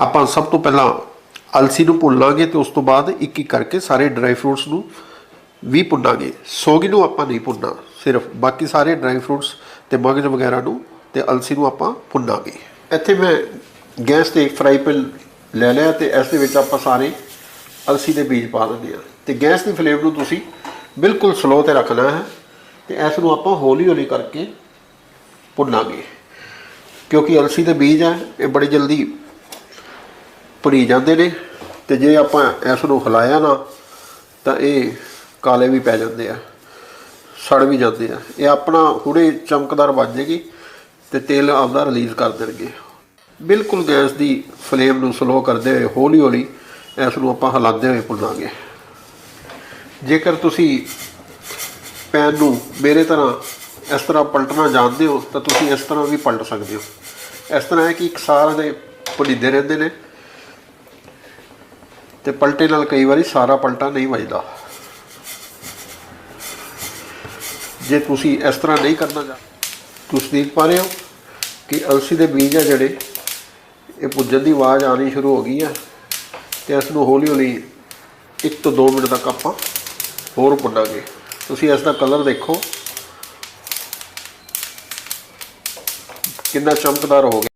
ਆਪਾਂ ਸਭ ਤੋਂ ਪਹਿਲਾਂ ਅਲਸੀ ਨੂੰ ਭੁੰਨ ਲਾਂਗੇ ਤੇ ਉਸ ਤੋਂ ਬਾਅਦ ਇੱਕ ਇੱਕ ਕਰਕੇ ਸਾਰੇ ਡਰਾਈ ਫਰੂਟਸ ਨੂੰ ਵੀ ਭੁੰਨਾਂਗੇ। ਸੋਗੀ ਨੂੰ ਆਪਾਂ ਨਹੀਂ ਭੁੰਨਣਾ, ਸਿਰਫ ਬਾਕੀ ਸਾਰੇ ਡਰਾਈ ਫਰੂਟਸ ਤੇ ਮਗਜ਼ ਵਗੈਰਾ ਨੂੰ ਤੇ ਅਲਸੀ ਨੂੰ ਆਪਾਂ ਭੁੰਨਾਂਗੇ। ਇੱਥੇ ਮੈਂ ਗੈਸ ਤੇ ਫਰਾਈ ਪੈਨ ਲੈ ਲਿਆ ਤੇ ਇਸ ਦੇ ਵਿੱਚ ਆਪਾਂ ਸਾਰੇ ਅਲਸੀ ਦੇ ਬੀਜ ਪਾ ਦਿੰਦੇ ਆ ਤੇ ਗੈਸ ਦੀ ਫਲੇਮ ਨੂੰ ਤੁਸੀਂ ਬਿਲਕੁਲ ਸਲੋ ਤੇ ਰੱਖਣਾ ਹੈ ਤੇ ਇਸ ਨੂੰ ਆਪਾਂ ਹੌਲੀ ਹੌਲੀ ਕਰਕੇ ਭੁੰਨਾਂਗੇ। ਕਿਉਂਕਿ ਅਲਸੀ ਦੇ ਬੀਜ ਆ ਇਹ ਬੜੀ ਜਲਦੀ ਭੁਰੀ ਜਾਂਦੇ ਨੇ ਤੇ ਜੇ ਆਪਾਂ ਇਸ ਨੂੰ ਹਿਲਾਇਆ ਨਾ, ਤਾਂ ਇਹ ਕਾਲੇ ਵੀ ਪੈ ਜਾਂਦੇ ਆ, ਸੜ ਵੀ ਜਾਂਦੇ ਆ। ਇਹ ਆਪਣਾ ਹੁਣੇ ਚਮਕਦਾਰ ਬਣ ਜੇਗੀ ਤੇ ਤੇਲ ਆਪਦਾ ਰਿਲੀਜ਼ ਕਰ ਦੇਣਗੇ। ਬਿਲਕੁਲ ਗੈਸ ਦੀ ਫਲੇਮ ਨੂੰ ਸਲੋ ਕਰਦੇ ਹੋਏ ਹੌਲੀ ਹੌਲੀ ਇਸ ਨੂੰ ਆਪਾਂ ਹਿਲਾਉਂਦੇ ਹੋਏ ਭੁੰਨਾਂਗੇ। ਜੇਕਰ ਤੁਸੀਂ ਪੈਨ ਨੂੰ ਮੇਰੇ ਤਰ੍ਹਾਂ ਇਸ ਤਰ੍ਹਾਂ ਪਲਟਣਾ ਜਾਣਦੇ ਹੋ, ਤਾਂ ਤੁਸੀਂ ਇਸ ਤਰ੍ਹਾਂ ਵੀ ਪਲਟ ਸਕਦੇ ਹੋ। ਇਸ ਤਰ੍ਹਾਂ ਹੈ ਕਿ ਇੱਕ ਸਾਰ ਦੇ ਭੁਨੀਦੇ ਰਹਿੰਦੇ ਨੇ। ਤੇ ਪਲਟੇ ਨਾਲ ਕਈ ਵਾਰੀ ਸਾਰਾ ਪਲਟਾ ਨਹੀਂ ਵੱਜਦਾ। ਜੇ ਤੁਸੀਂ ਇਸ ਤਰ੍ਹਾਂ ਨਹੀਂ ਕਰਨਾ ਚਾਹ, ਤੁਸੀਂ ਦੇਖ ਪਾ ਰਹੇ ਹੋ ਕਿ ਅਲਸੀ ਦੇ ਬੀਜ ਆ ਜਿਹੜੇ, ਇਹ ਭੁੱਜਣ ਦੀ ਆਵਾਜ਼ ਆਣੀ ਸ਼ੁਰੂ ਹੋ ਗਈ ਆ ਤੇ ਇਸ ਨੂੰ ਹੌਲੀ ਹੌਲੀ 1 ਤੋਂ 2 ਮਿੰਟ ਤੱਕ ਆਪਾਂ ਹੋਰ ਭੁੰਨਾਂਗੇ ਤੁਸੀਂ ਇਸ ਦਾ ਕਲਰ ਦੇਖੋ। ਕਿੰਨਾ ਚਮਕਦਾਰ ਹੋ ਗਿਆ।